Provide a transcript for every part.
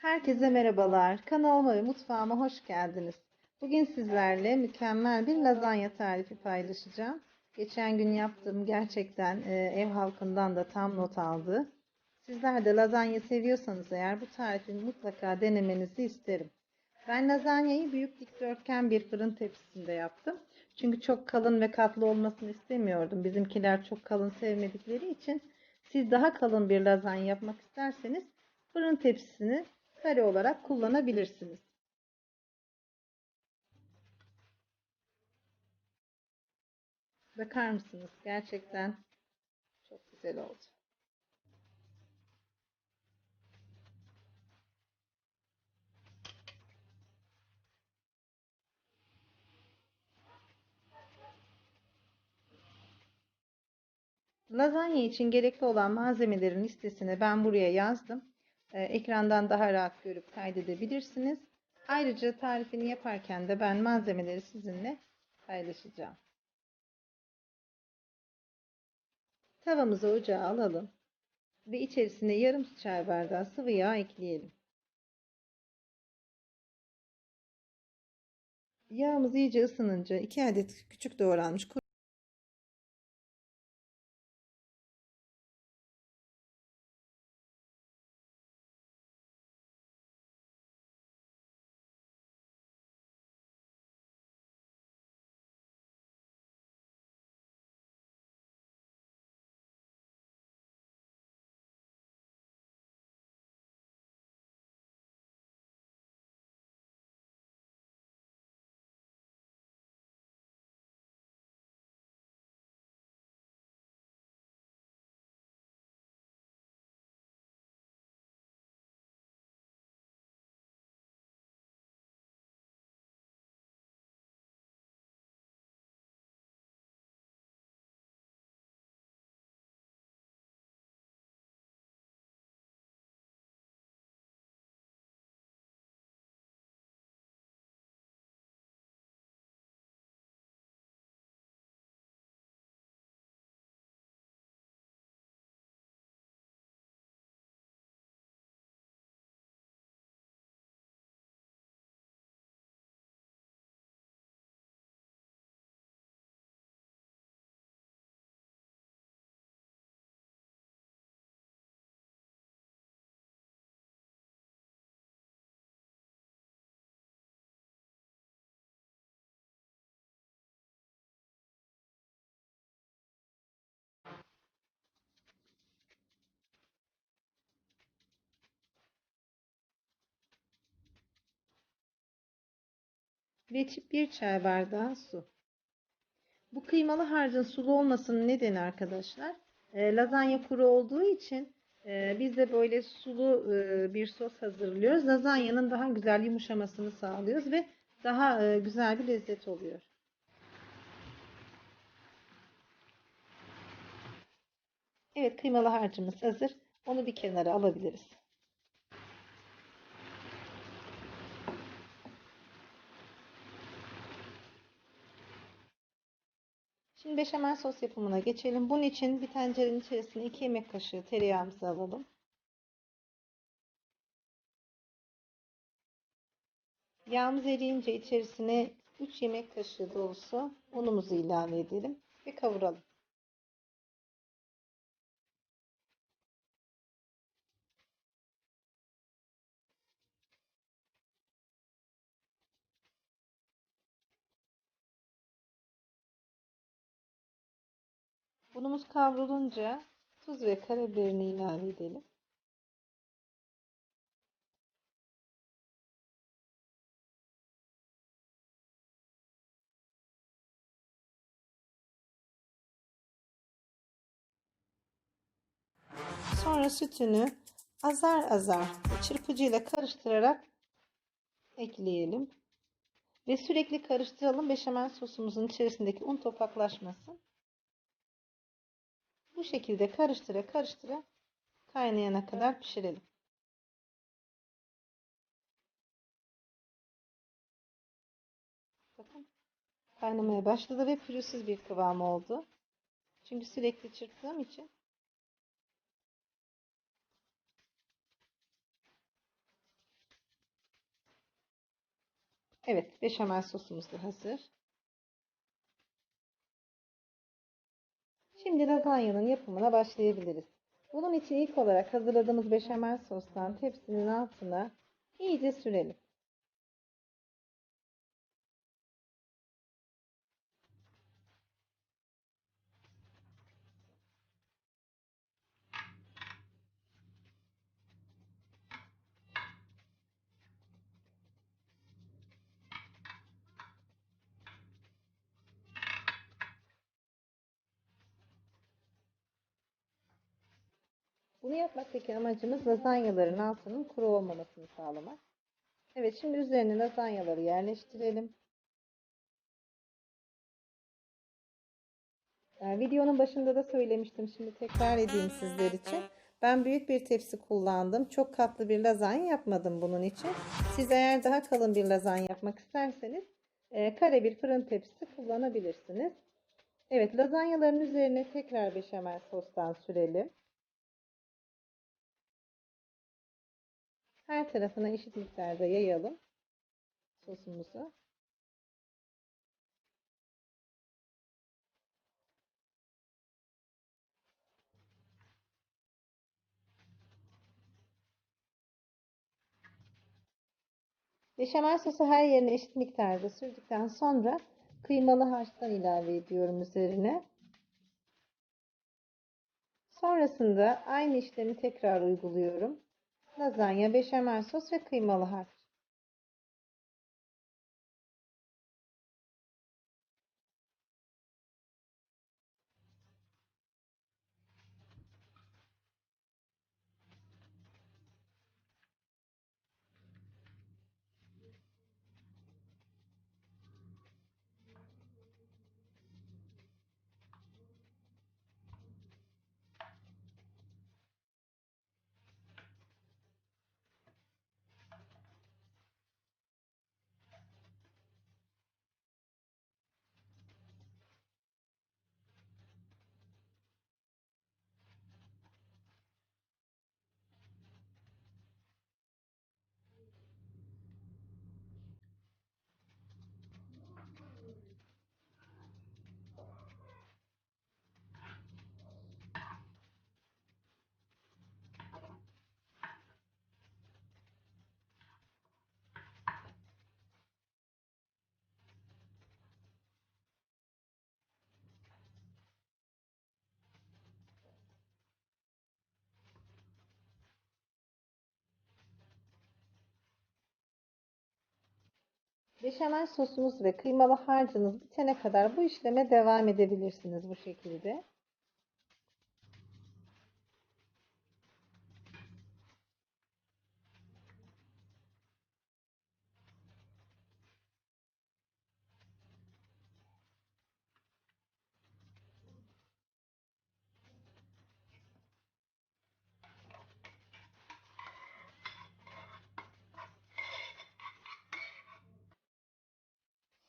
Herkese merhabalar. Kanalıma ve mutfağıma hoş geldiniz. Bugün sizlerle mükemmel bir lazanya tarifi paylaşacağım. Geçen gün yaptığım gerçekten e, ev halkından da tam not aldı. Sizler de lazanya seviyorsanız eğer bu tarifi mutlaka denemenizi isterim. Ben lazanyayı büyük dikdörtgen bir fırın tepsisinde yaptım. Çünkü çok kalın ve katlı olmasını istemiyordum. Bizimkiler çok kalın sevmedikleri için siz daha kalın bir lazanya yapmak isterseniz fırın tepsisini kare olarak kullanabilirsiniz. Bakar mısınız? Gerçekten çok güzel oldu. Lazanya için gerekli olan malzemelerin listesini ben buraya yazdım. Ee, ekrandan daha rahat görüp kaydedebilirsiniz. Ayrıca tarifini yaparken de ben malzemeleri sizinle paylaşacağım. Tavamızı ocağa alalım ve içerisine yarım çay bardağı sıvı yağ ekleyelim. Yağımız iyice ısınınca 2 adet küçük doğranmış ve bir çay bardağı su. Bu kıymalı harcın sulu olmasının nedeni arkadaşlar e, lazanya kuru olduğu için e, biz de böyle sulu e, bir sos hazırlıyoruz. Lazanyanın daha güzel yumuşamasını sağlıyoruz ve daha e, güzel bir lezzet oluyor. Evet kıymalı harcımız hazır. Onu bir kenara alabiliriz. Şimdi beşamel sos yapımına geçelim. Bunun için bir tencerenin içerisine 2 yemek kaşığı tereyağımızı alalım. Yağımız eriyince içerisine 3 yemek kaşığı dolusu unumuzu ilave edelim ve kavuralım. Unumuz kavrulunca tuz ve karabiberini ilave edelim. Sonra sütünü azar azar çırpıcıyla karıştırarak ekleyelim. Ve sürekli karıştıralım beşamel sosumuzun içerisindeki un topaklaşmasın. Bu şekilde karıştıra karıştıra kaynayana kadar pişirelim. Bakın kaynamaya başladı ve pürüzsüz bir kıvam oldu. Çünkü sürekli çırptığım için Evet, beşamel sosumuz da hazır. Şimdi lazanyanın yapımına başlayabiliriz. Bunun için ilk olarak hazırladığımız beşamel sostan tepsinin altına iyice sürelim. Bunu yapmaktaki amacımız lazanyaların altının kuru olmamasını sağlamak. Evet şimdi üzerine lazanyaları yerleştirelim. Ee, videonun başında da söylemiştim. Şimdi tekrar edeyim sizler için. Ben büyük bir tepsi kullandım. Çok katlı bir lazanya yapmadım bunun için. Siz eğer daha kalın bir lazanya yapmak isterseniz e, kare bir fırın tepsisi kullanabilirsiniz. Evet lazanyaların üzerine tekrar beşamel sostan sürelim. Her tarafına eşit miktarda yayalım sosumuzu. Beşamel sosu her yerine eşit miktarda sürdükten sonra kıymalı harçtan ilave ediyorum üzerine. Sonrasında aynı işlemi tekrar uyguluyorum. Lazanya, beşamel sos ve kıymalı harç. Beşamel sosumuz ve kıymalı harcınız bitene kadar bu işleme devam edebilirsiniz bu şekilde.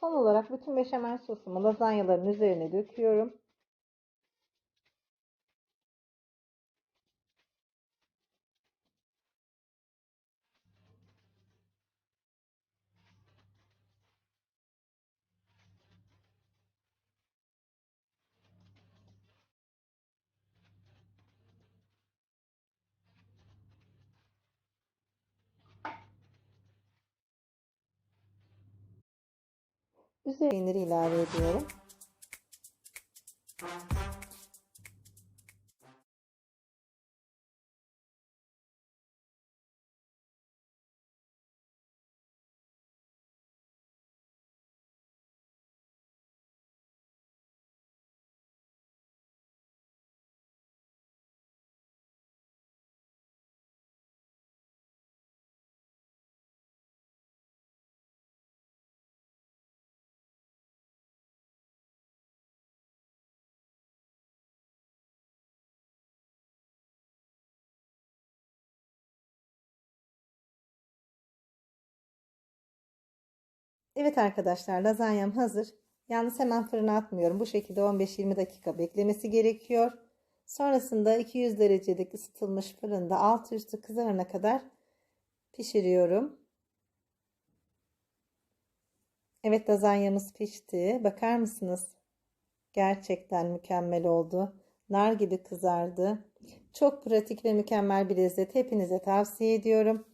Son olarak bütün beşamel sosumu lazanyaların üzerine döküyorum. Üzerine peyniri ilave ediyorum. Evet arkadaşlar lazanyam hazır. Yalnız hemen fırına atmıyorum. Bu şekilde 15-20 dakika beklemesi gerekiyor. Sonrasında 200 derecelik ısıtılmış fırında alt üstü kızarana kadar pişiriyorum. Evet lazanyamız pişti. Bakar mısınız? Gerçekten mükemmel oldu. Nar gibi kızardı. Çok pratik ve mükemmel bir lezzet. Hepinize tavsiye ediyorum.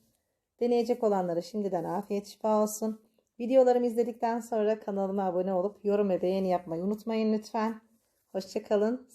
Deneyecek olanlara şimdiden afiyet şifa olsun. Videolarımı izledikten sonra kanalıma abone olup yorum ve beğeni yapmayı unutmayın lütfen. Hoşçakalın.